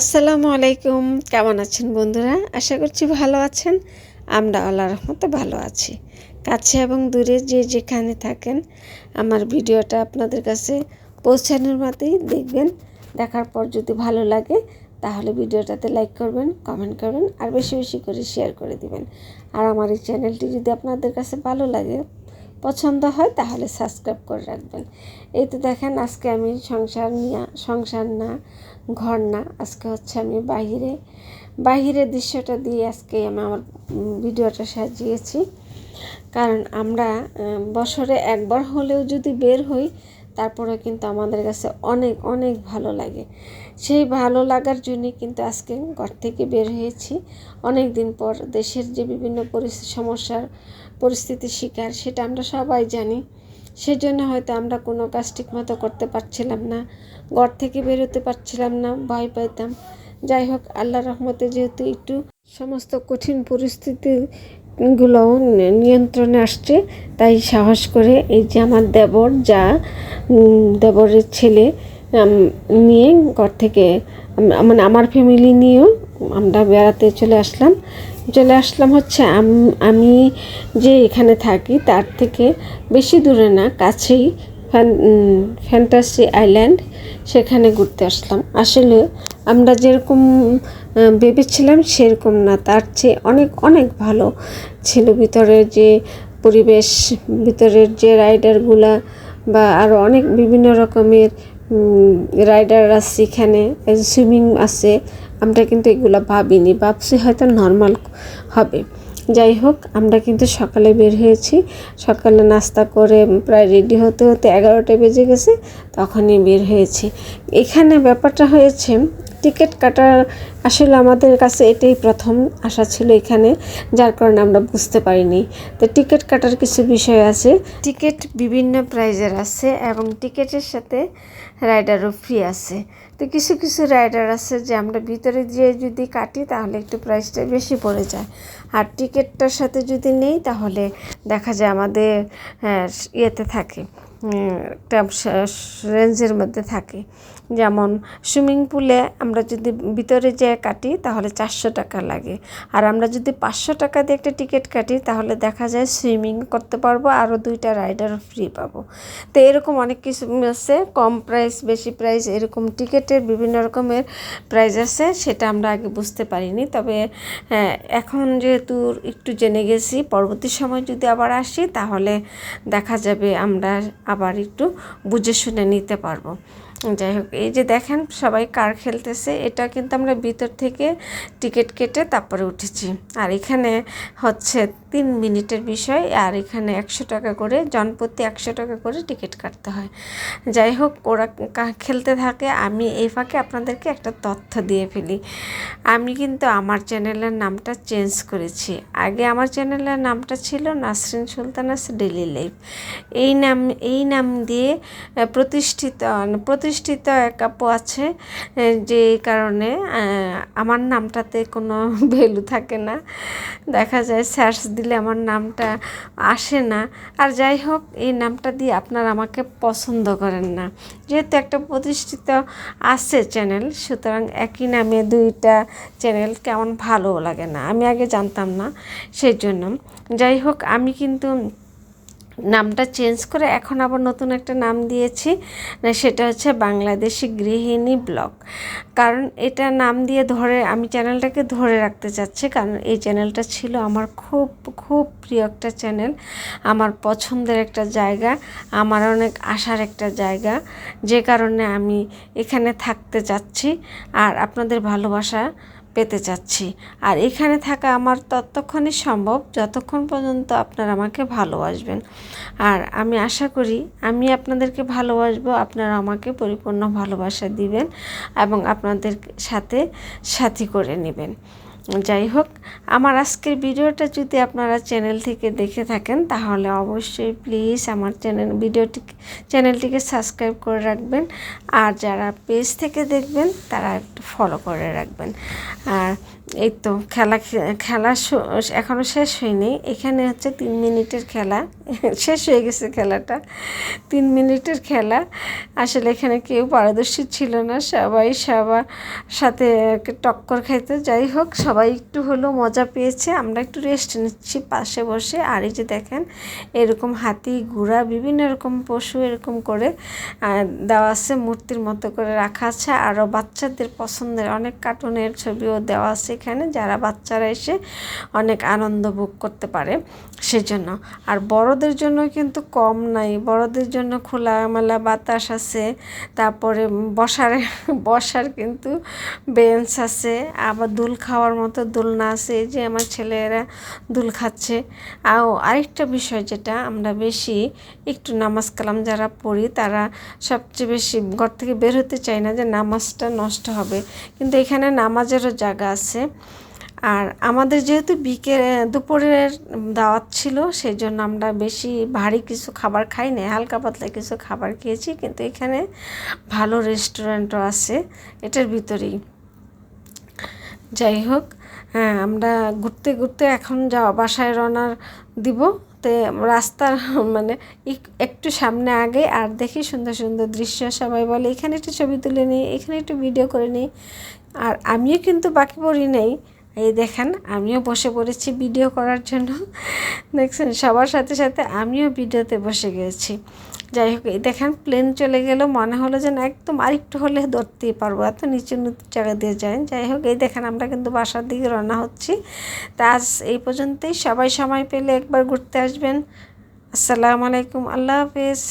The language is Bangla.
আসসালামু আলাইকুম। কেমন আছেন বন্ধুরা? আশা করছি ভালো আছেন। আমরা আল্লাহ রহমতে ভালো আছি। কাছে এবং দূরে যে যেখানে থাকেন, আমার ভিডিওটা আপনাদের কাছে পৌঁছানোর মতেই দেখবেন। দেখার পর যদি ভালো লাগে, তাহলে ভিডিওটাতে লাইক করবেন কমেন্ট করবেন, আর বেশি বেশি করে শেয়ার করে দিবেন। আর আমার এই চ্যানেলটি যদি আপনাদের কাছে ভালো লাগে পছন্দ হয়, তাহলে সাবস্ক্রাইব করে রাখবেন। এই তো দেখেন, আজকে আমি সংসার নিয়ে, সংসার না, ঘর না, আজকে হচ্ছে আমি বাহিরে, বাহিরের দৃশ্যটা দিয়ে আজকে আমি আমার ভিডিওটা সাজিয়েছি। কারণ আমরা বছরে একবার হলেও যদি বের হই তারপরে কিন্তু আমাদের কাছে অনেক অনেক ভালো লাগে। সেই ভালো লাগার জন্য কিন্তু আজকে ঘর থেকে বের হয়েছি। অনেক দিন পর দেশের যে বিভিন্ন পরিস্থিতি সমস্যার পরিস্থিতির শিকার, সেটা আমরা সবাই জানি। সেজন্য হয়তো আমরা কোনো কাজ ঠিকমতো করতে পারছিলাম না, ঘর থেকে বেরোতে পারছিলাম না, ভয় পাইতাম যাই হোক আল্লাহ রহমতে যেহেতু একটু সমস্ত কঠিন পরিস্থিতিগুলো নি- নিয়ন্ত্রণে আসছে, তাই সাহস করে এই যে আমার দেবর যা দেবরের ছেলে নিয়ে ঘর থেকে মানে আমার ফ্যামিলি নিয়েও আমরা বেড়াতে চলে আসলাম। চলে আসলাম হচ্ছে আমি যে এখানে থাকি তার থেকে বেশি দূরে না, কাছেই ফ্যান ফ্যান্টাসি আইল্যান্ড, সেখানে ঘুরতে আসলাম। আসলে আমরা যেরকম ভেবেছিলাম সেরকম না। তার চেয়ে অনেক অনেক ভালো ছিল। ভিতরের যে পরিবেশ, ভিতরের যে রাইডারগুলা বা আরও অনেক বিভিন্ন রকমের রাইডার আছে এখানে, সুইমিং আছে, আমরা কিন্তু এগুলো ভাবিনি। ভাবছি হয়তো নর্মাল হবে। যাই হোক, আমরা কিন্তু সকালে বের হয়েছি। সকালে নাস্তা করে প্রায় রেডি হতে হতে এগারোটা বেজে গেছে, তখনই বের হয়েছি। এখানে ব্যাপারটা হয়েছে টিকিট কাটার আসলে আমাদের কাছে এটাই প্রথম আশা ছিল এখানে যার কারণে আমরা বুঝতে পারিনি। তো টিকিট কাটার কিছু বিষয় আছে। টিকিট বিভিন্ন প্রাইজের আছে এবং টিকিটের সাথে রাইডারও ফ্রি আছে। তো কিছু কিছু রাইডার আছে যে আমরা ভিতরে যেয়ে যদি কাটি তাহলে একটু প্রাইসটা বেশি পড়ে যায়। আর টিকিটটার সাথে যদি নেই তাহলে দেখা যায় আমাদের হ্যাঁ, ইয়েতে থাকে। একটা রেঞ্জের মধ্যে থাকে। যেমন সুইমিং পুলে আমরা যদি ভিতরে যেয়ে কাটি তাহলে চারশো টাকা লাগে। আর আমরা যদি পাঁচশো টাকা দিয়ে একটা টিকিট কাটি তাহলে দেখা যায় সুইমিং করতে পারব আরও দুইটা রাইডার ফ্রি পাবো। তো এরকম অনেক কিছু আছে কম প্রাইস বেশি প্রাইস এরকম টিকিটের বিভিন্ন রকমের প্রাইস আছে সেটা আমরা আগে বুঝতে পারিনি। তবে হ্যাঁ, এখন যেহেতু একটু জেনে গেছি পরবর্তী সময় যদি আবার আসি তাহলে দেখা যাবে আমরা আবার একটু বুঝে শুনে নিতে পারব। যাই হোক, এই যে দেখেন সবাই কার খেলতেছে, এটা কিন্তু আমরা ভিতর থেকে টিকিট কেটে তারপরে উঠেছি। আর এখানে হচ্ছে তিন মিনিটের বিষয় আর এখানে একশো টাকা করে, জনপ্রতি একশো টাকা করে টিকিট কাটতে হয়। যাই হোক, ওরা খেলতে থাকে। আমি এই ফাঁকে আপনাদেরকে একটা তথ্য দিয়ে ফেলি। আমি কিন্তু আমার চ্যানেলের নামটা চেঞ্জ করেছি। আগে আমার চ্যানেলের নামটা ছিল নাসরিন সুলতানাস ডেলি লাইফ। এই নাম এই নাম দিয়ে প্রতিষ্ঠিত প্রতিষ্ঠিত এক আপু আছে যে কারণে আমার নামটাতে কোনো ভ্যালু থাকে না। দেখা যায় সার্চ দিলে আমার নামটা আসে না। আর যাই হোক, এই নামটা দিয়ে আপনারা আমাকে পছন্দ করেন না। যেহেতু একটা প্রতিষ্ঠিত আছে চ্যানেল, সুতরাং একই নামে দুইটা চ্যানেল কেমন ভালো লাগে না, আমি আগে জানতাম না সেই জন্য যাই হোক, আমি কিন্তু নামটা চেঞ্জ করে এখন আবার নতুন একটা নাম দিয়েছি। সেটা হচ্ছে বাংলাদেশি গৃহিণী ব্লগ। কারণ এটা নাম দিয়ে ধরে, আমি চ্যানেলটাকে ধরে রাখতে চাচ্ছি, কারণ এই চ্যানেলটা ছিল আমার খুব খুব প্রিয় একটা চ্যানেল। আমার পছন্দের একটা জায়গা, আমার অনেক আশার একটা জায়গা, যে কারণে আমি এখানে থাকতে চাচ্ছি। আর আপনাদের ভালোবাসা পেতে চাচ্ছি। আর এখানে থাকা আমার ততক্ষণই সম্ভব, যতক্ষণ পর্যন্ত আপনারা আমাকে ভালোবাসবেন। আর আমি আশা করি, আমি আপনাদেরকে ভালোবাসবো, আপনারা আমাকে পরিপূর্ণ ভালোবাসা দিবেন এবং আপনাদের সাথে সাথী করে নেবেন। যাই হোক, আমার আজকের ভিডিওটা যদি আপনারা চ্যানেল থেকে দেখে থাকেন, তাহলে অবশ্যই প্লিজ আমার চ্যানেল ভিডিওটি চ্যানেলটিকে সাবস্ক্রাইব করে রাখবেন। আর যারা পেজ থেকে দেখবেন, তারা একটু ফলো করে রাখবেন। আর এই তো খেলা খেলা এখনও শেষ হয়নি। এখানে হচ্ছে তিন মিনিটের খেলা। শেষ হয়ে গেছে খেলাটা। তিন মিনিটের খেলা। আসলে এখানে কেউ পারদর্শী ছিল না। সবাই সবার সাথে টক্কর খাইতে। যাই হোক, সবাই একটু হলেও মজা পেয়েছে। আমরা একটু রেস্ট নিচ্ছি পাশে বসে। আর এই যে দেখেন, এরকম হাতি, ঘোড়া, বিভিন্ন রকম পশু এরকম করে দেওয়া আছে, মূর্তির মতো করে রাখা আছে। আরও বাচ্চাদের পছন্দের অনেক কার্টুনের ছবিও দেওয়া আছে। এখানে যারা বাচ্চারা এসে অনেক আনন্দ ভোগ করতে পারে। সেজন্য। আর বড়দের জন্য কিন্তু কম নাই। বড়দের জন্য খোলামেলা বাতাস আছে, তারপরে বসার বসার কিন্তু বেঞ্চ আছে, আবার দুল খাওয়ার মতো দোলনা আছে, এই যে আমার ছেলেরা দুল খাচ্ছে। আর আরেকটা বিষয় যেটা আমরা বেশি একটু নামাজ কালাম যারা পড়ি, তারা সবচেয়ে বেশি ঘর থেকে বের হতে চাই না যে নামাজটা নষ্ট হবে। কিন্তু এখানে নামাজেরও জায়গা আছে। আর আমাদের যেহেতু বিকেল, দুপুরের দাওয়াত ছিল সেই জন্য আমরা বেশি ভারী কিছু খাবার খাই না হালকা পাতলা কিছু খাবার খেয়েছি, কিন্তু এখানে ভালো রেস্টুরেন্টও আছে, এটার ভিতরেই। যাই হোক হ্যাঁ আমরা ঘুরতে ঘুরতে এখন যা বাসায় রওনার দিব। তে রাস্তার মানে একটু সামনে আগে, আর দেখি সুন্দর সুন্দর দৃশ্য সবাই বলে, এখানে একটু ছবি তুলে নিই, এখানে একটু ভিডিও করে নিই। আর আমিও কিন্তু বাকি পড়ি নেই। এই দেখেন, আমিও বসে পড়েছি ভিডিও করার জন্য। দেখছেন, সবার সাথে সাথে আমিও ভিডিওতে বসে গেছি। যাই হোক, এই দেখেন প্লেন চলে গেল। মনে হলো যেন একদম আরেকটু হলে ধরতেই পারব। এত নিচু নিচু জায়গা দিয়ে যায় যাই হোক, এই দেখেন, আমরা কিন্তু বাসার দিকে রওনা হচ্ছি। তা আজ এই পর্যন্তই। সবাই সময় পেলে একবার ঘুরতে আসবেন। আসসালামু আলাইকুম। আল্লাহ হাফেজ।